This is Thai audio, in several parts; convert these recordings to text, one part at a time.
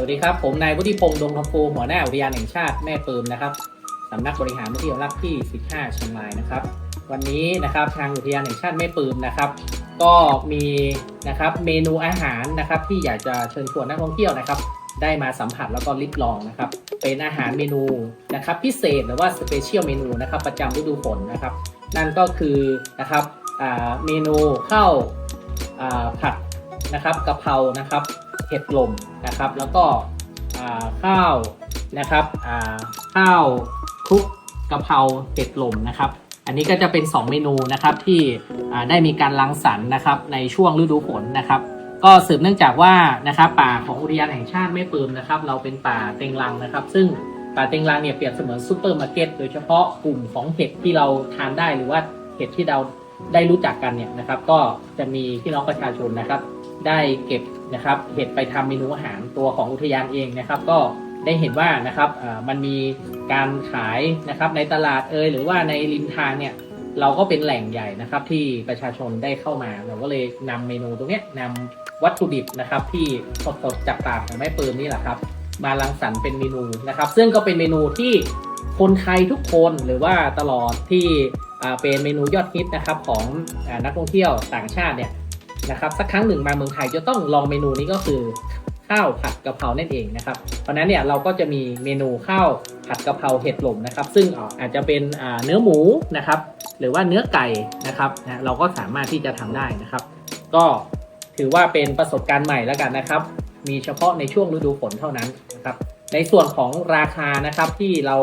สวัสดีครับ ผมนายวุฒิพงษ์ดงคำฟูหัวหน้าอุทยานแห่งชาติแม่ปืมนะครับสำนักบริหารมุทิยรักษ์ที่ 15เชียงรายนะครับ วันนี้นะครับทางอุทยานแห่งชาติแม่ปืมนะครับ ก็มีนะครับเมนูอาหารนะครับที่อยากจะเชิญชวนนักท่องเที่ยวนะครับ ได้มาสัมผัสแล้วก็ลิบลองนะครับ เป็นอาหารเมนูนะครับพิเศษหรือว่าสเปเชียลเมนูนะครับประจำฤดูฝนนะครับ นั่นก็คือนะครับเมนูข้าวผัดนะครับกะเพรานะครับ เห็ดลมนะครับ แล้วก็ข้าวนะครับข้าวคลุกกะเพราเห็ดลมนะครับ อันนี้ก็จะเป็น 2 เมนูนะครับที่ได้มีการรังสรรค์นะครับในช่วงฤดูฝนนะครับก็สืบเนื่องจากว่านะครับป่าของอุทยานแห่งชาติแม่ปืมนะครับ เราเป็นป่าเต็งรังนะครับ ซึ่งป่าเต็งรังเนี่ยเปรียบเสมือนซูเปอร์มาร์เก็ตโดยเฉพาะกลุ่มของเห็ดที่เราทานได้หรือว่าเห็ดที่เราได้รู้จักกันเนี่ยนะครับ ก็จะมีพี่น้องประชาชนนะครับ ได้เก็บ นะครับเห็ดไปทำเมนูอาหารตัวของอุทยานเองนะครับ ก็ได้เห็นว่านะครับมันมีการขายนะครับในตลาดเอยหรือว่าในริมทางเนี่ยเราก็เป็นแหล่งใหญ่นะครับ ที่ประชาชนได้เข้ามาเราก็เลยนำเมนูตรงนี้ยนำวัตถุดิบนะครับ ที่สดๆจากปากของแม่ปืนนี่แหละครับ มารังสรรค์เป็นเมนูนะครับ ซึ่งก็เป็นเมนูที่คนไทยทุกคนหรือว่าตลอดที่เป็นเมนูยอดฮิตนะครับของอนักท่องเที่ยวต่างชาติเนี่ย นะครับสักครั้งหนึ่งมาเมืองไทยจะต้องลองเมนูนี้ก็คือข้าวผัดกะเพรานั่นเองนะครับ เพราะนั้นเนี่ยเราก็จะมีเมนูข้าวผัดกะเพราเห็ดหลมนะครับ ซึ่งอาจจะเป็นเนื้อหมูนะครับ หรือว่าเนื้อไก่นะครับนะเราก็สามารถที่จะทำได้นะครับ ก็ถือว่าเป็นประสบการณ์ใหม่แล้วกันนะครับ มีเฉพาะในช่วงฤดูฝนเท่านั้นนะครับ ในส่วนของราคานะครับที่เรา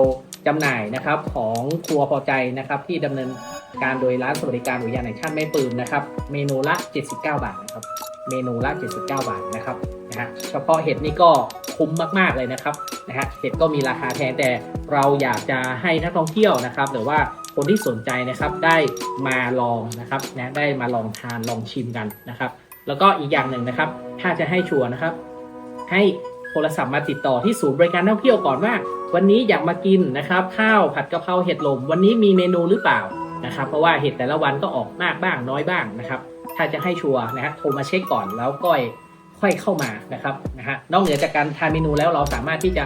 จำหน่ายนะครับของครัวพอใจนะครับที่ดำเนิน การโดยร้านสวัสดิการอุทยานแห่งชาติแม่ปืนนะครับ เมนูละ 79 บาทนะครับ เมนูละ 79 บาทนะครับนะฮะเฉพาะเห็ดนี่ก็คุ้มมากๆเลยนะครับนะฮะเห็ดก็มีราคาแพงแต่เราอยากจะให้นักท่องเที่ยวนะครับหรือว่าคนที่สนใจนะครับได้มาลองนะครับนะได้มาลองทานลองชิมกันนะครับ แล้วก็อีกอย่างหนึ่งนะครับ ถ้าจะให้ชัวร์นะครับ ให้โทรศัพท์มาติดต่อที่ศูนย์บริการท่องเที่ยวก่อนว่า วันนี้อยากมากินนะครับ ข้าวผัดกะเพราเห็ดลมวันนี้มีเมนูหรือเปล่า นะครับ เพราะว่าเห็ดแต่ละวันก็ออกมากบ้างน้อยบ้างนะครับ ถ้าจะให้ชัวร์นะฮะโทรมาเช็คก่อนแล้วก็ค่อยเข้ามานะครับนะฮะนอกเหนือจากการทานเมนูแล้วเราสามารถที่จะ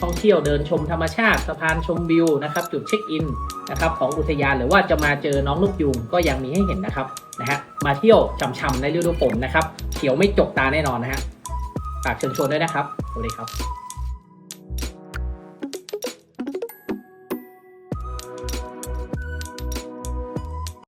ท่องเที่ยวเดินชมธรรมชาติสะพานชมวิวนะครับ จุดเช็คอินนะครับของอุทยานหรือว่าจะมาเจอน้องนกยุงก็ยังมีให้เห็นนะครับนะฮะมาเที่ยวช่ำๆในฤดูฝนนะครับ เขียวไม่จกตาแน่นอนนะฮะฝากเชิญชวนด้วยนะครับสวัสดีครับ